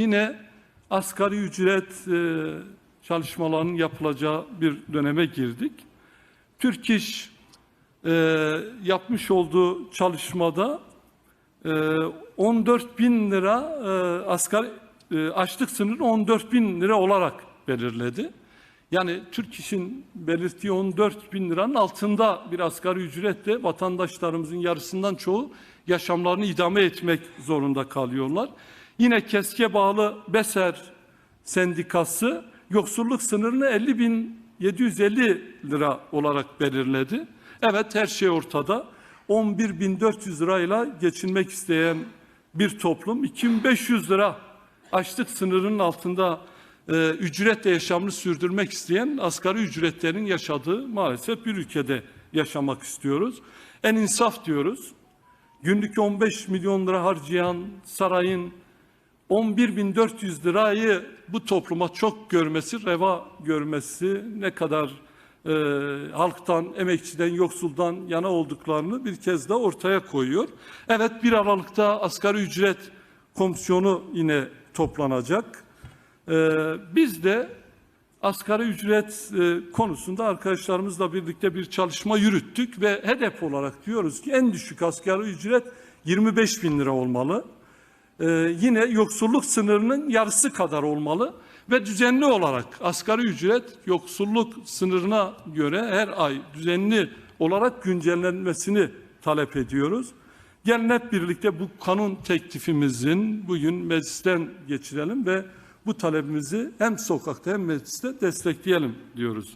yine asgari ücret e, çalışmalarının yapılacağı bir döneme girdik. Türk İş e, yapmış olduğu çalışmada e, 14 bin lira e, asgari e, açlık sınırını 14 bin lira olarak belirledi. Yani Türk İş'in belirttiği 14 bin liranın altında bir asgari ücretle vatandaşlarımızın yarısından çoğu yaşamlarını idame etmek zorunda kalıyorlar. Yine KESK'e bağlı BESER sendikası yoksulluk sınırını 50 bin 750 lira olarak belirledi. Evet her şey ortada. 11.400 lirayla geçinmek isteyen bir toplum 2500 lira açlık sınırının altında e, ücretle yaşamını sürdürmek isteyen asgari ücretlerin yaşadığı maalesef bir ülkede yaşamak istiyoruz. En insaf diyoruz. Günlük 15 milyon lira harcayan sarayın 11.400 lirayı bu topluma çok görmesi, reva görmesi ne kadar e, halktan, emekçiden, yoksuldan yana olduklarını bir kez daha ortaya koyuyor. Evet 1 Aralık'ta asgari ücret komisyonu yine toplanacak. E, biz de asgari ücret e, konusunda arkadaşlarımızla birlikte bir çalışma yürüttük ve hedef olarak diyoruz ki en düşük asgari ücret 25 bin lira olmalı. Ee, yine yoksulluk sınırının yarısı kadar olmalı ve düzenli olarak asgari ücret yoksulluk sınırına göre her ay düzenli olarak güncellenmesini talep ediyoruz. Gelin hep birlikte bu kanun teklifimizin bugün meclisten geçirelim ve bu talebimizi hem sokakta hem mecliste destekleyelim diyoruz.